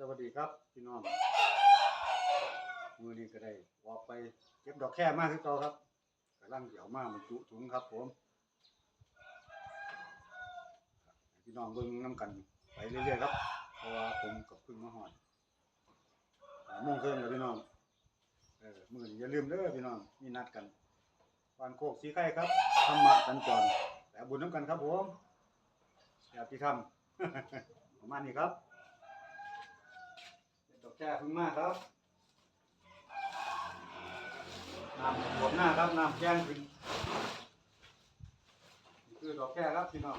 สวัสดีครับพี่น้องมือนี้ก็ได้ออกไปเก็บดอกแค่มากที่ต่อครับกำลังเกี่ยวมาบรรจุถุงครับผมพี่น้องเบิ่งน้ำกันไปเรื่อยๆครับเพราะว่าผมกับพึ่งมาหอดหาโมงครึ่งแล้วพี่น้องเออมือนอย่าลืมเด้อพี่น้องมีนัดกันวันโคกสีไข่ครับธรรมะสัญจรแต่บุญน้ำกันครับผมอย่าพี่ทำประมาณนี้ครับ ดอกแก้พึ่งมากครับน้ำบวมหน้าครับน้ำแจ้งขึ้นคือดอกแก้ครับพี่น้อง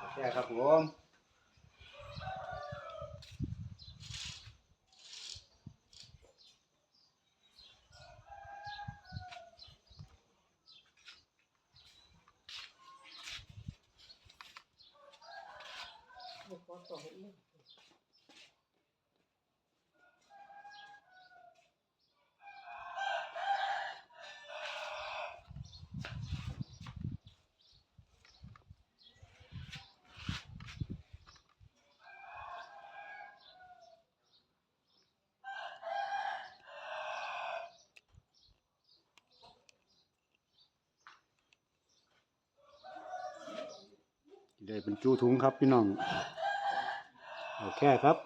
ดอกแก้ครับผม ได้เป็นจูถุงครับพี่น้องโอเคครับ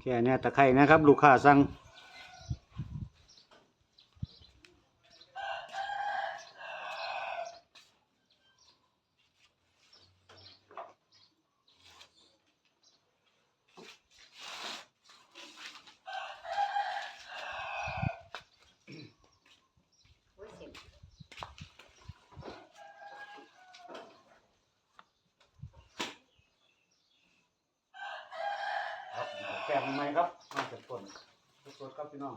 แค่เนี้ยตะไคร่นะครับ ลูกค้าสั่งครับ แก้มใหม่ครับมาจากต้นสดๆครับพี่น้อง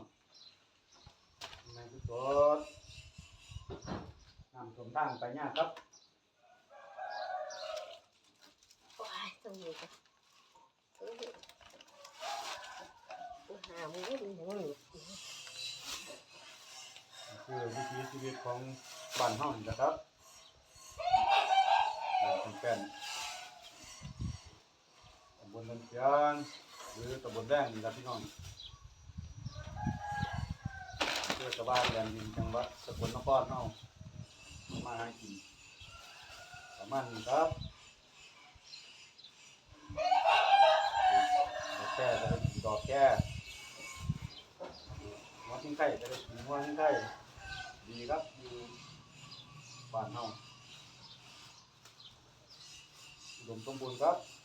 ใหม่สดๆน้ำส้มตั้งไปยากครับว้ายตรงนี้จ้ะเอ้ยหาหมูหมูหนูนี่คือวิถีชีวิตของบ้านเฮานี่แหละครับเป็นแป้นตำบลนันเพียง หรือตำบลแดงนี่ครับพี่น้องเพื่อชาวบ้านแดนดินจังหวัดสกลนครเฮามาหากินประมาณนี้ครับดอกแก้ก็ได้กินดอกแก้หัวทิ้งไข่ก็ได้กินหัวทิ้งไข่ดีครับอยู่บ้านเฮาอุดมสมบูรณ์ครับ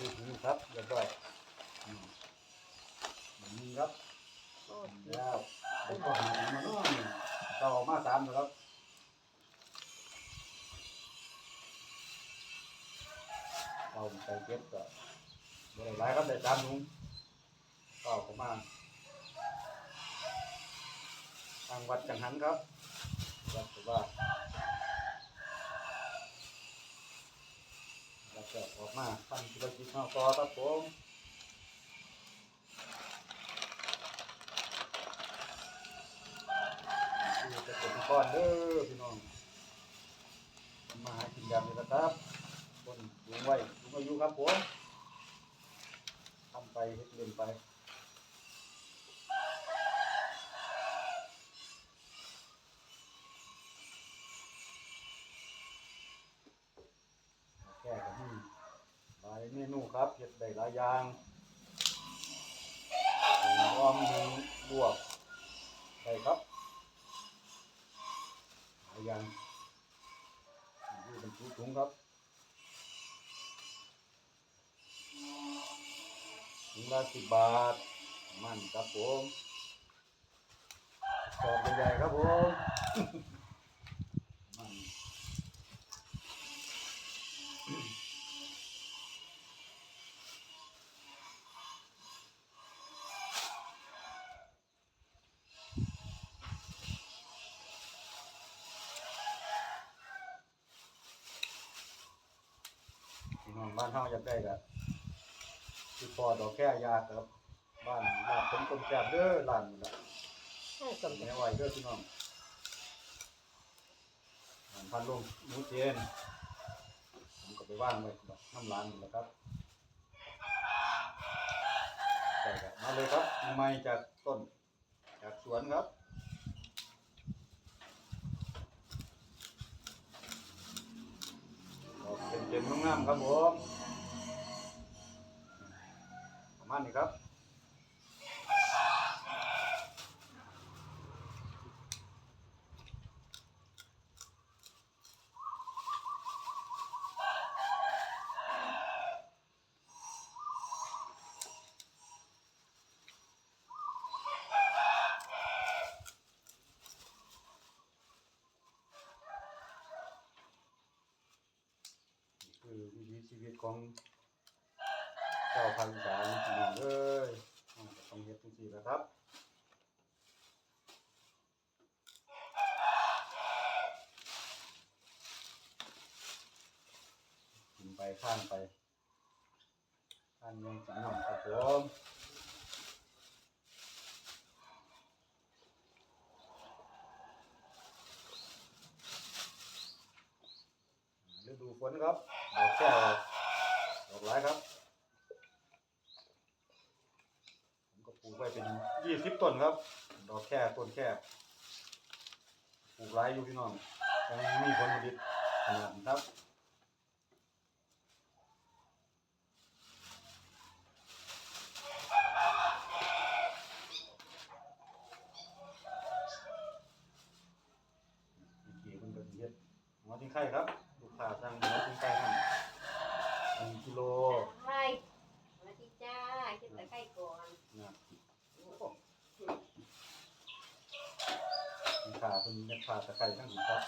นี่เป็นชื่อนี้ครับเรียบร้อยอืมแบบนี้ครับ โอ้ยแล้วผมก็หามาโน่นต่อมาสามแล้วครับเราไปเก็บก็บ่ได้หลายครับได้สามถุงก็ประมาณทางวัดจังหันครับวัดสุว่าแล้ว ก็ออกมาตั้งธุรกิจนอกต่อครับผมคือจะเป็นก้อนเด้อพี่น้อง มาหากินแบบนี้นะครับ คนลุงไว้ลุงอายุครับผมทำไปเดเล่นไป มนูครับเฮ็ดได้หลายอย่างอ้อมหนึ่งลวกได้ครับหลายอย่างนี่เป็นถุงถุงครับถุงละสิบบาท มันครับผมสอบใหญ่ๆครับผม บ้านเฮาอยากได้ก็คือพอดอกแค่ยาครับ บ้านลาดผมต้มแซ่บเด้อร้านนี่ล่ะให้สมแม่ไหวเด้อพี่น้องร้านพันลงหมูเจนผมก็ไปว่างไว้น้ำร้านนี่แหละครับได้ครับมาเลยครับใหม่จากต้น จากสวนครับออกเต็มๆงามๆครับผม ณนี้ครับคือวิถีชีวิตของ เจ้าพันธุ์สารพี่น้องเอ้ยต้องเฮ็ดจังซี่แหละครับกินไปข้านไปข้านยังกินน้ำครับผมฤดูฝนครับดอกแก้วดอกหลายครับ ผมก็ปลูกไว้เป็นยี่สิบต้นครับ ดอกแค่ต้นแค่ปลูกหลาย อยู่พี่น้องยังมีผลผลิตขนาดครับ อีกกี่มันก็สิเฮ็ดหัวที่ไข่ครับ ลูกค้าสั่งหัวที่ไข่นั่นหนึ่งกิโล ใช่สวัสดีจ้าคิดแต่ใกล้ก่อน นะลูกค้าเป็นแม่ค้าตะไคร้ทั้งหมดครับ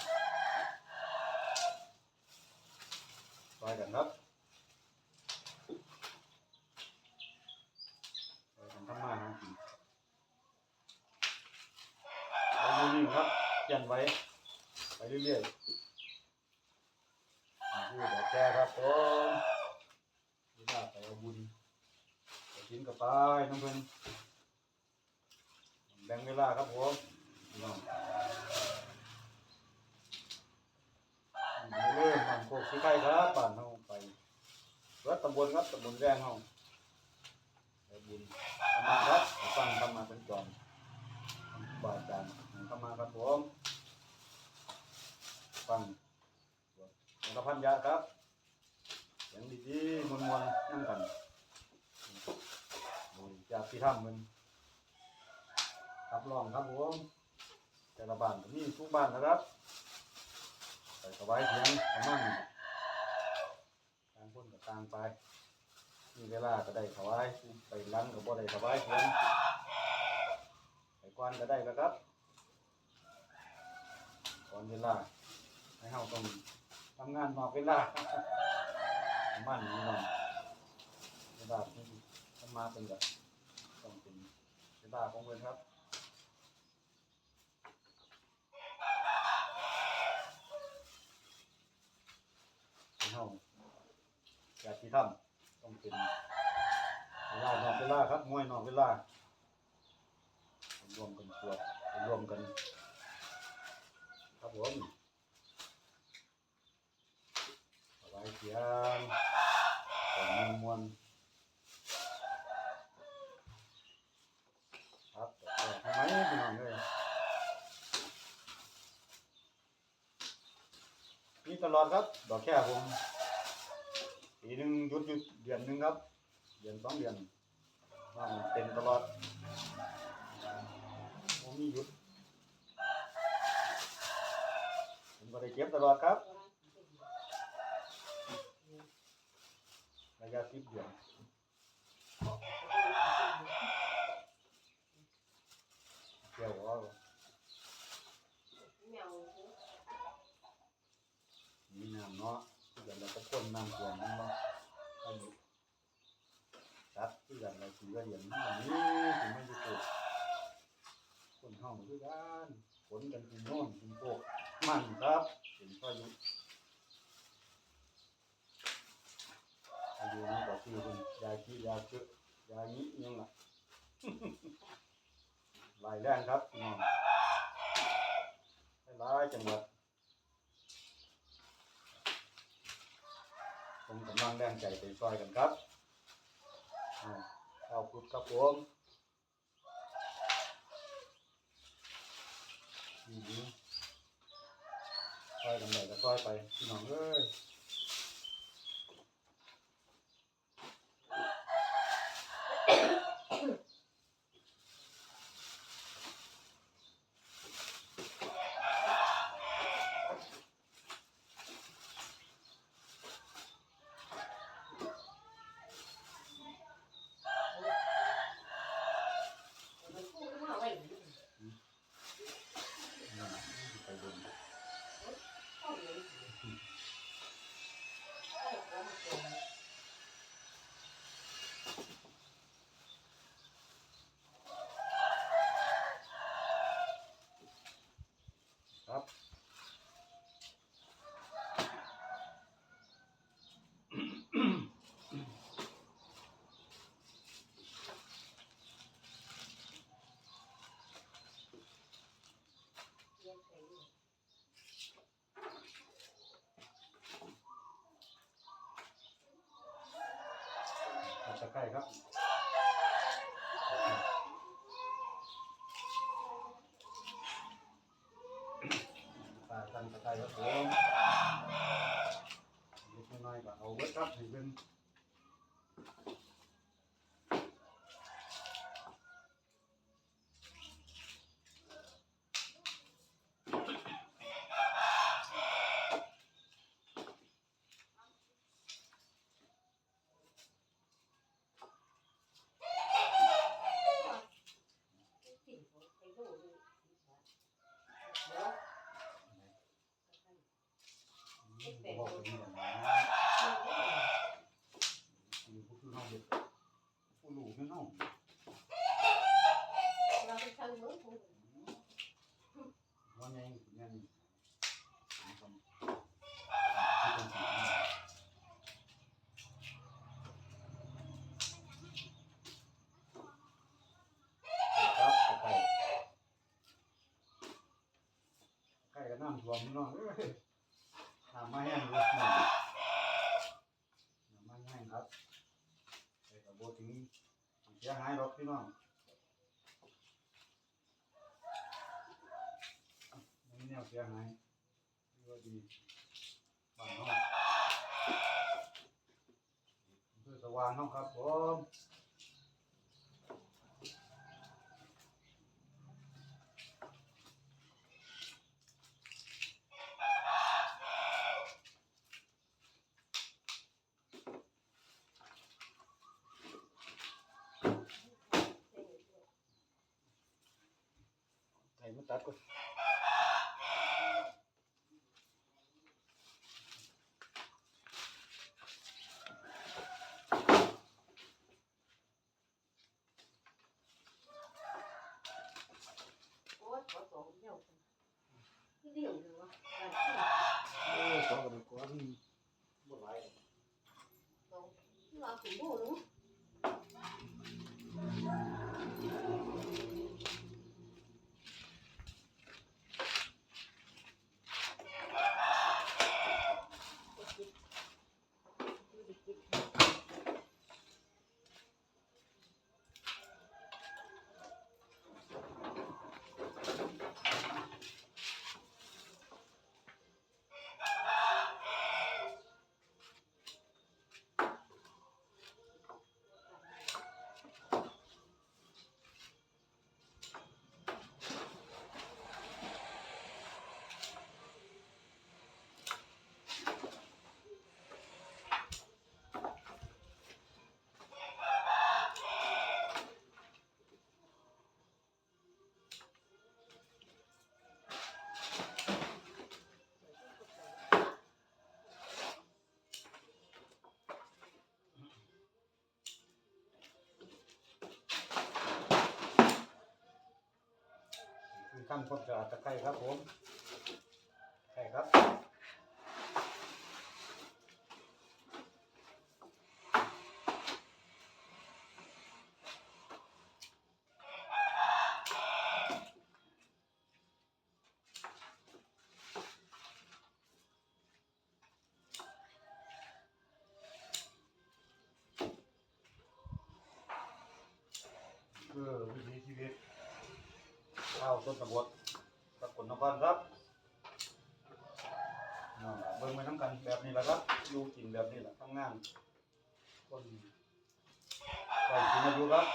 ไปกันครับไปกันทำมาหากินไปดูนี่ครับเขีย นไว้ ไปเรื่อยๆนี่คือดอกครับผมเวลาไปเอาบุญไปกินกับไปน้องเพิ่นแบ่งเวลาครับผมน้องเริ่มมันโคกที่ใกล้ครับบ้านเฮาไปวัดตำบลครับตำบลแรงเฮาไปบุญธรรมาครับไปฟังธรรมาเป็นก่อนบาอาจารย์ธรรมาครับผม ฟังสารพัน ยาครับเสียงดีๆมวนๆนั่งกันโดยจากที่ถ้ำมันครับรองครับผมแต่ละบ้านก็มีทุกบ้านนะครับไปสบายเสียงประมาณนี้ต่างคนกับต่างไปมีเวลาก็ได้สบายไปหลังก็บ่ได้สบายเสียงไปกวนก็ได้แล้วครับก่อนเวลาให้เฮาต้อง ทำงานนอกเวลาประมันนี้น้องเวลาที่ทำมาเป็นแบบต้องเป็นเวลาของเพิ่นครับห้เฮาอยากที่ทำต้องเป็นเวลานอกเวลาครับมวยนอกเวลารวมกันตรวจรวมกัน ครับผม สบายเสียงแต่มวนมวนๆครับแต่ทำไมพี่น้องเลยนี่ตลอดครับ ดอกแค่ผมปีหนึ่งหยุดหยุดเดือนหนึ่งครับ เดือนสองเดือนว่างเต็มตลอดผมมีหยุดผมก็ได้เก็บตลอดครับ ระยะสิบเดือนเกี่ยวว่าเหนียวมีน้ำเนาะเดี๋ยวเราก็พ่นน้ำท่วมมันเนาะให้ตัดเพื่อนเราถือว่าเรียนแบบนี้ถึงไม่ได้ปลูกคนห้องคือกันฝนกันคุณโน่นคุณโปกมันครับเป็นพายุ คือคนยาขี้ยา เกอะยานี้ยังละหลายแรงครับน้องหลายจังหวัดผมกำลังแรงใจไปช่วยกันครับอ่าข้าวพุดครับผมอืมช่วยกันเลยก็ช่วยไปพี่น้องเอ้ย มันพูดมาไว้ นั่นน่ะไปเดิน เข้าเลยเข้าของมันก่อน ครับ เลี้ยงไก่อยู่ ตัดตะไคร้ครับตาตันตะไคร้ครับผมเล็กน้อยก็เอาไว้ครับให้เป็น บอกเป็นอย่างนี้มีผู้คือเฮาเด็กผู้รู้คือเฮาเราไปทางมืองของว่าไงงานนี้ทำที่เป็นสิ่งที่ไคร้ไข่ก็น้ำท่วมพี่น้องเอ้ย น้ำมาแห้งเลยน้ำน้ำมาแห้งครับแต่ก็บ่ถึงเสียหายหรอกพี่น้องไม่แนวเสียหายถือว่าดีบ้านเฮาเพื่อสว่างเนาะครับผม ไข่ มาตัดก่อนโอ้ยขอสองเดียวที่เดียวเลยวะการโอ้ยสองกันก่อนบ่หลายสองที่เราถึงบูรู้คื อขั้งความสะอาดตะไคร้ครับผมไข่ครับ คือวิถีชีวิตชาว ต้นตะบดตะกุนครครับเบิ่งไปน้ำกันแบบนี้แหละครับอยู่กินแบบนี้แหละทำงานคนไปกินมาดูครับ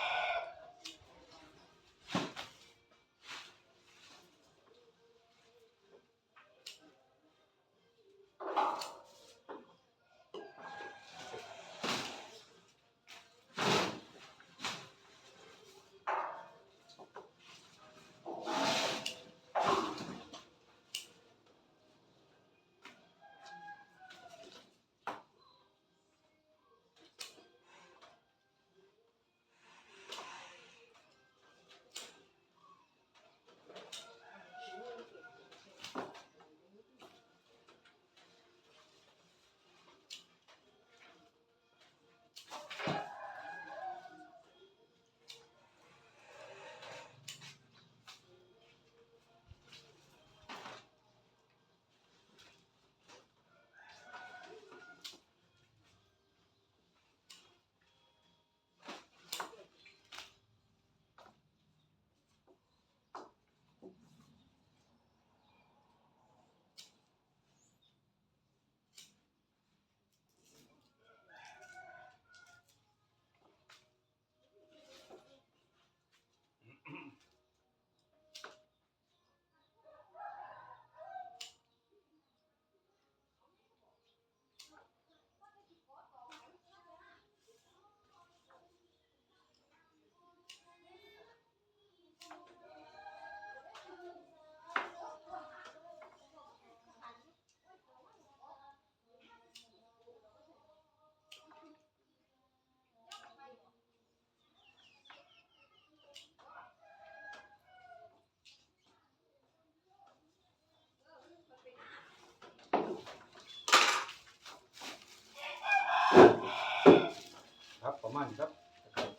ประมาณนี้ครับ ครับ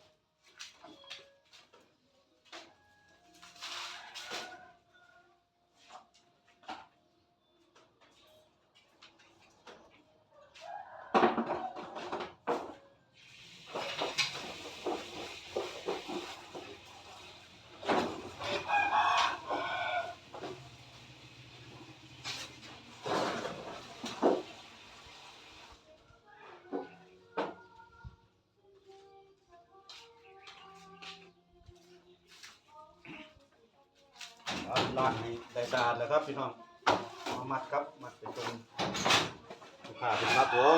ล้างให้ได้สะอาดแล้วครับพี่น้องมามัดครับมัดเป็นตรงผ้าเป็นครับผม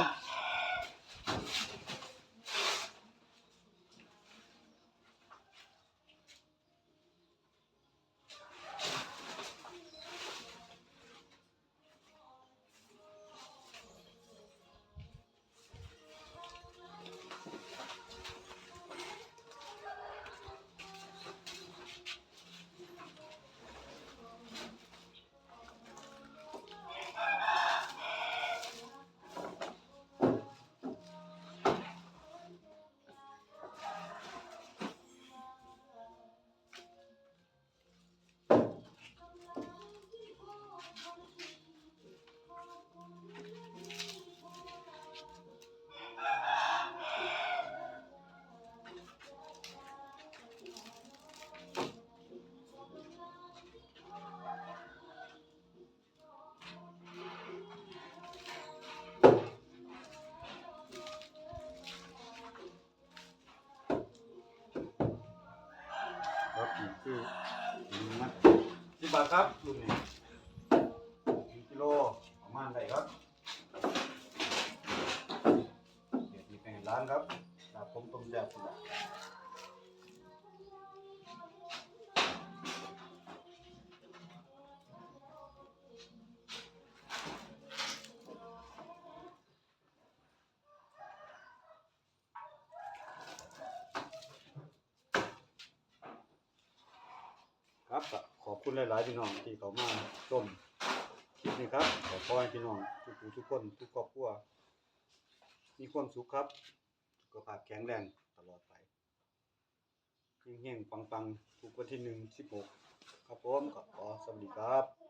สิบบาครับรุ่นนี้หนึ่งกิโลประมาณได้ครับเดี๋ยวนี้เป็นร้านครับลาบผมต้มแซ่บสุดละครับ อบคุณหลายๆพี่น้องที่เขามาชมคลิปนี้ครับขอขอให้พี่น้องทุกผู้ทุกคนทุกครอบครัวมีความสุขครับสุขภาพแข็งแรงตลอดไปเฮงๆปังๆทุกวันที่หนึ่งสิบหกครับผมก็ขอสวัสดีครับ